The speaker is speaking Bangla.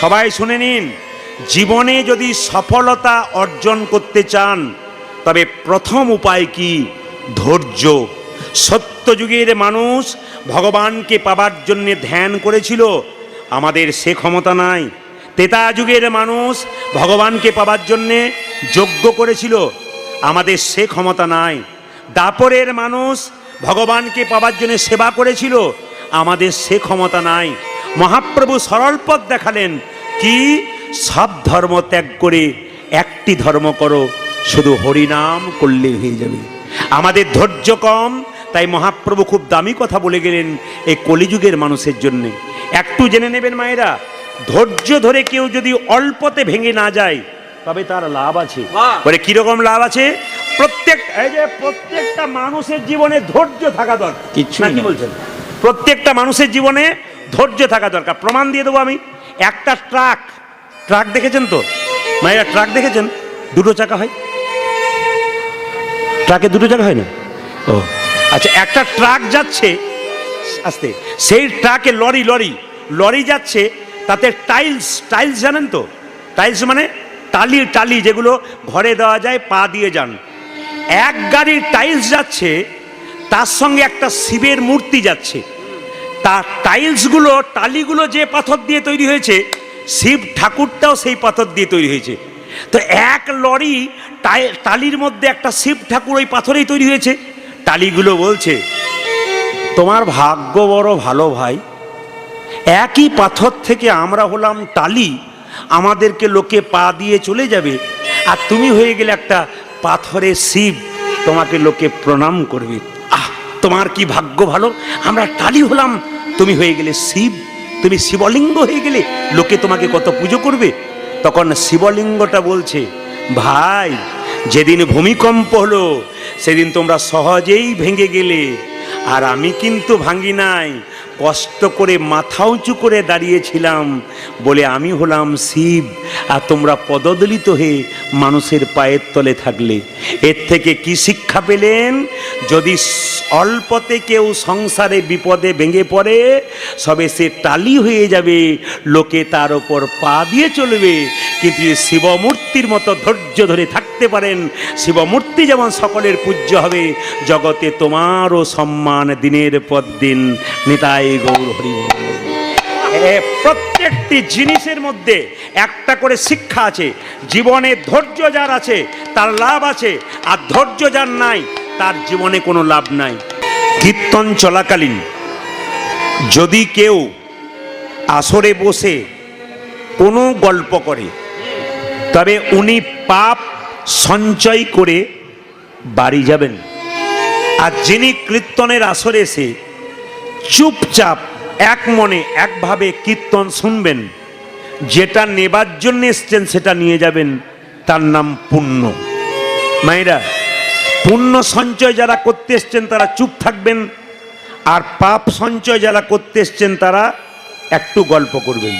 সবাই শুনে নিন। জীবনে যদি সফলতা অর্জন করতে চান, তবে প্রথম উপায় কি? ধৈর্য। সত্যযুগের মানুষ ভগবানকে পাবার জন্যে ধ্যান করেছিল, আমাদের সে ক্ষমতা নাই। তেতা যুগের মানুষ ভগবানকে পাবার জন্যে যজ্ঞ করেছিল, আমাদের সে ক্ষমতা নাই। দাপরের মানুষ ভগবানকে পাবার জন্য সেবা করেছিল, আমাদের সে ক্ষমতা নাই। মহাপ্রভু সরল পথ দেখালেন। কি? সব ধর্ম ত্যাগ করে একটি ধর্ম করো শুধু হরিনাম করলে হয়ে যাবে। আমাদের ধৈর্য কম তাই মহাপ্রভু খুব দামি কথা বলে গেলেন এই কলিযুগের মানুষের জন্য। একটু জেনে নেবেন মায়েরা ধৈর্য ধরে কেউ যদি অল্পতে ভেঙে না যায় তবে তার লাভ আছে। বলে কীরকম লাভ আছে? প্রত্যেক এই যে প্রত্যেকটা মানুষের জীবনে ধৈর্য থাকা দরকার। কি বলছেন? প্রত্যেকটা মানুষের জীবনে ধৈর্য থাকা দরকার। প্রমাণ দিয়ে দেবো আমি। একটা ট্রাক। ট্রাক দেখেছেন তো? মায়েরা ট্রাক দেখেছেন? দুটো চাকা হয়। ট্রাকে দুটো চাকা হয় না? ও। আচ্ছা একটা ট্রাক যাচ্ছে, আসতে। সেই ট্রাকে লরি লরি। লরি যাচ্ছে, তাতে টাইলস টাইলস জানেন তো? টাইলস মানে টালি টালি যেগুলো ঘরে দেওয়া যায়, পা দিয়ে যান। এক গাড়ির টাইলস যাচ্ছে, তার সঙ্গে একটা শিবের মূর্তি যাচ্ছে। তার টাইলসগুলো টালিগুলো যে পাথর দিয়ে তৈরি হয়েছে, শিব ঠাকুরটাও সেই পাথর দিয়ে তৈরি হয়েছে। তো এক লরি টালির মধ্যে একটা শিব ঠাকুর ওই পাথরেই তৈরি হয়েছে। টালিগুলো বলছে, তোমার ভাগ্য বড় ভালো ভাই। একই পাথর থেকে আমরা হলাম টালি, আমাদেরকে লোকে পা দিয়ে চলে যাবে। আর তুমি হয়ে গেলে একটা পাথরের শিব, তোমাকে লোকে প্রণাম করবে। আহ, তোমার কি ভাগ্য ভালো? আমরা টালি হলাম তুমি হয়ে গেলে শিব, তুমি শিবলিঙ্গ হয়ে গেলে লোকে তোমাকে কত পুজো করবে? তখন শিবলিঙ্গটা বলছে, ভাই, যেদিন ভূমিকম্প হলো, সেদিন তোমরা সহজেই ভেঙে গেলে। আর আমি কিন্তু ভাঙি নাই কষ্ট করে মাথা উঁচু করে দাঁড়িয়েছিলাম বলে আমি হলাম শিব, আর তোমরা পদদলিত হয়ে মানুষের পায়ের তলে থাকলে। এর থেকে কি শিক্ষা পেলেন? যদি অল্পতে কেউ সংসারে বিপদে ভেঙে পড়ে, সবে সে টালি হয়ে যাবে, লোকে তার ওপর পা দিয়ে চলবে। কিন্তু শিবমূর্তির মতো ধৈর্য ধরে থাকতে পারেন, শিবমূর্তি যেমন সকলের পূজ্য হবে, জগতে তোমারও সম্মান দিনের পর দিন নিতাই গৌর হরি। প্রত্যেকটি জিনিসের মধ্যে একটা করে শিক্ষা আছে। জীবনে ধৈর্য যার আছে, তার লাভ আছে। আর ধৈর্য যার নাই, তার জীবনে কোনো লাভ নাই। কীর্তন চলাকালীন যদি কেউ আসরে বসে কোনো গল্প করে, তবে উনি পাপ সঞ্চয় করে বাড়ি যাবেন। আর যিনি কীর্তনের আসরে এসে চুপচাপ, এক মনে, একভাবে কীর্তন শুনবেন। যেটা নেবার জন্য এসছেন সেটা নিয়ে যাবেন, তার নাম পুণ্য। মায়েরা, পুণ্য সঞ্চয় যারা করতে এসছেন তারা চুপ থাকবেন, আর পাপ সঞ্চয় যারা করতে এসছেন তারা একটু গল্প করবেন।